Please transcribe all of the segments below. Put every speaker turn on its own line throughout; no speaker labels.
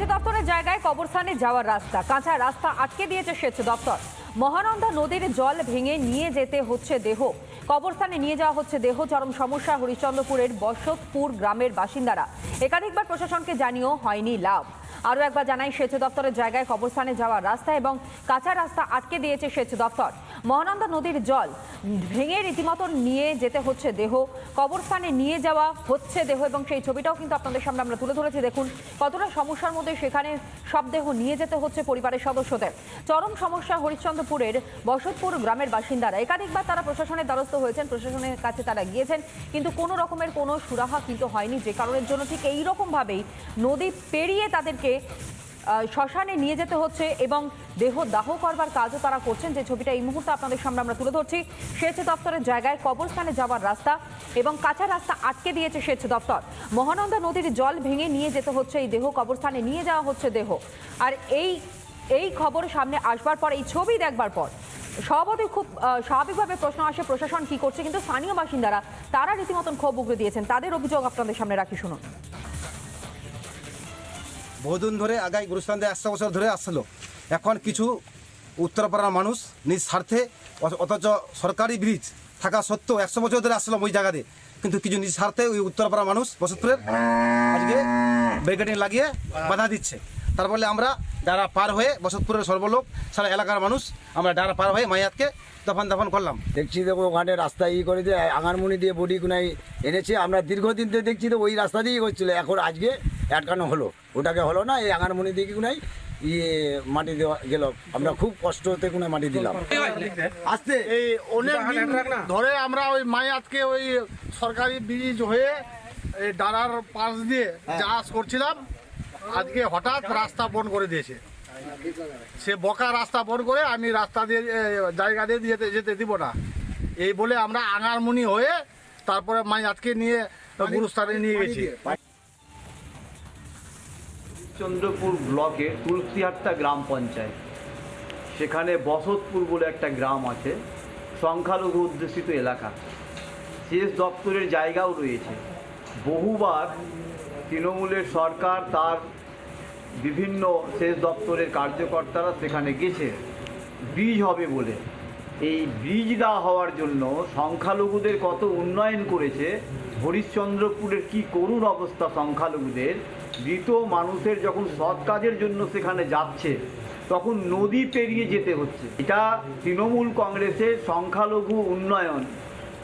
সেচ দপ্তরের জায়গায় কবরস্থানে যাওয়ার রাস্তা। কাঁচা রাস্তা আটকে দিয়েছে সেচ দপ্তর। মহানন্দা নদীর জল ভেঙে নিয়ে যেতে হচ্ছে দেহ। কবরস্থানে নিয়ে যাওয়া হচ্ছে দেহ। চরম সমস্যা হরিশ্চন্দ্রপুরের বসতপুর গ্রামের বাসিন্দারা। একাধিকবার প্রশাসনকে জানিয়েও হয়নি লাভ। আরও একবার জানাই সেচ দপ্তরের জায়গায় কবরস্থানে যাওয়ার রাস্তা এবং কাঁচা রাস্তা আটকে দিয়েছে সেচ দপ্তর। মহানন্দা নদীর জল ভেঙে রীতিমতো নিয়ে যেতে হচ্ছে দেহ। কবরস্থানে নিয়ে যাওয়া হচ্ছে দেহ এবং সেই ছবিটাও কিন্তু আপনাদের সামনে আমরা তুলে ধরেছি। দেখুন, কতটা সমস্যার মধ্যে সেখানে সব দেহ নিয়ে যেতে হচ্ছে পরিবারের সদস্যদের। চরম সমস্যা হরিশ্চন্দ্রপুরের বসতপুর গ্রামের বাসিন্দারা। একাধিকবার তারা প্রশাসনের দ্বারস্থ হয়েছেন, প্রশাসনের কাছে তারা গিয়েছেন, কিন্তু কোনো রকমের কোনো সুরাহা কিন্তু হয়নি। যে কারণের জন্য ঠিক এই রকমভাবেই নদী পেরিয়ে তাদেরকে শ্মশানে নিয়ে যেতে হচ্ছে এবং দেহ দাহ করবার কাজও তারা করছেন। যে ছবিটা এই মুহূর্তে আপনাদের সামনে আমরা তুলে ধরছি। সেচ দপ্তরের জায়গায় কবরস্থানে যাওয়ার রাস্তা এবং কাঁচা রাস্তা আটকে দিয়েছে সেচ দপ্তর। মহানন্দা নদীর জল ভেঙে নিয়ে যেতে হচ্ছে, এই দেহ কবরস্থানে নিয়ে যাওয়া হচ্ছে দেহ। আর এই এই খবর সামনে আসবার পর, এই ছবি দেখবার পর স্বভাবতই খুব স্বাভাবিকভাবে প্রশ্ন আসে, প্রশাসন কি করছে? কিন্তু স্থানীয় বাসিন্দারা, তারা রীতিমতন ক্ষোভ উগড়ে দিয়েছেন। তাদের অভিযোগ আপনাদের সামনে রাখি, শুনুন।
বহুদিন ধরে আগাই গুরুস্থান দিয়ে একশো বছর ধরে আসছিল। এখন কিছু উত্তরপাড়ার মানুষ নিজ স্বার্থে অথচ সরকারি ব্রিজ থাকা সত্ত্বেও একশো বছর ধরে আসছিল ওই জায়গাতে। কিন্তু কিছু নিজ স্বার্থে ওই উত্তরপাড়ার মানুষ বসতপুরের আজকে ব্যারিকেডিং লাগিয়ে বাধা দিচ্ছে। তার ফলে আমরা ডারা পার হয়ে বসতপুরের সর্বলোক, সারা এলাকার মানুষ আমরা ডারা পার হয়ে মায়াতকে দফন দফন করলাম।
দেখছি দেখো ওখানে রাস্তা ই করে দিয়ে আঙারমুনি দিয়ে বডি কুনাই এনেছে। আমরা দীর্ঘদিন থেকে দেখছি তো ওই রাস্তা দিয়েই হচ্ছিল এখন আজকে আটকানো হলো। ওটাকে হলো না এই আঙারমুনি দিয়ে কুনাই ইয়ে মাটি দেওয়া গেল। আমরা খুব কষ্টতে কোনো মাটি দিলাম। আসতে
এই অনেক ধরে আমরা ওই মায়াতকে ওই সরকারি ব্রিজ হয়ে এই ডানার পাশ দিয়ে চাষ করছিলাম আজকে হঠাৎ রাস্তা বন্ধ করে দিয়েছে। সে বকা রাস্তা বন্ধ করে আমি রাস্তা দিয়ে জায়গা দিয়ে যেতে যেতে দিব না। এই বলে আমরা আঙারমুনি হয়ে তারপরে মায়াতকে নিয়ে গুরুস্থানে নিয়ে গেছি।
চন্দ্রপুর ব্লকে তুলসিহাট্টা গ্রাম পঞ্চায়েত। সেখানে বসতপুর বলে একটা গ্রাম আছে, সংখ্যালঘু অধ্যুষিত এলাকা। সেচ দপ্তরের জায়গাও রয়েছে। বহুবার তৃণমূলের সরকার, তার বিভিন্ন সেচ দপ্তরের কার্যকর্তারা সেখানে গেছে। ব্রিজ হবে বলে। এই ব্রিজ না হওয়ার জন্য সংখ্যালঘুদের কত উন্নয়ন করেছে হরিশ্চন্দ্রপুরের কি করুণ অবস্থা সংখ্যালঘুদের? মৃত মানুষের যখন সৎ কাজের জন্য সেখানে যাচ্ছে, তখন নদী পেরিয়ে যেতে হচ্ছে। এটা তৃণমূল কংগ্রেসের সংখ্যালঘু উন্নয়ন,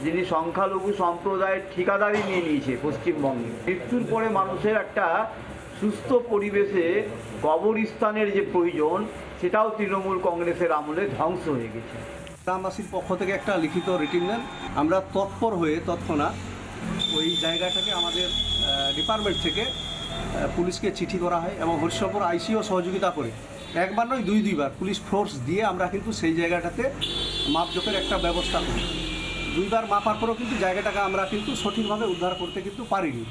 যিনি সংখ্যালঘু সম্প্রদায়ের ঠিকাদারি নিয়ে নিয়েছে পশ্চিমবঙ্গে। মৃত্যুর পরে মানুষের একটা সুস্থ পরিবেশে কবরস্থানের যে প্রয়োজন, সেটাও তৃণমূল কংগ্রেসের আমলে ধ্বংস হয়ে গেছে।
গ্রামবাসীর পক্ষ থেকে একটা লিখিত রিটিন আমরা তৎপর হয়ে তৎক্ষণাৎ ওই জায়গাটাকে আমাদের ডিপার্টমেন্ট থেকে পুলিশকে চিঠি করা হয় এবং হরিশঙ্কর আইসিও সহযোগিতা করে। একবার নয়, দুই, দুইবার পুলিশ ফোর্স দিয়ে আমরা কিন্তু সেই জায়গাটাতে মাপজোকের একটা ব্যবস্থা করি। দুইবার মাপার পরেও কিন্তু জায়গাটাকে আমরা কিন্তু সঠিকভাবে উদ্ধার করতে কিন্তু পারিনি।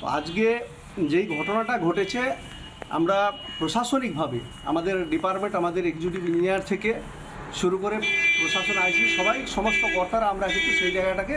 তো আজকে যেই ঘটনাটা ঘটেছে, আমরা প্রশাসনিকভাবে আমাদের ডিপার্টমেন্ট আমাদের এক্সিকিউটিভ ইঞ্জিনিয়ার থেকে শুরু করে প্রশাসন আইসি সবাই, সমস্ত কর্তারা আমরা কিন্তু সেই জায়গাটাকে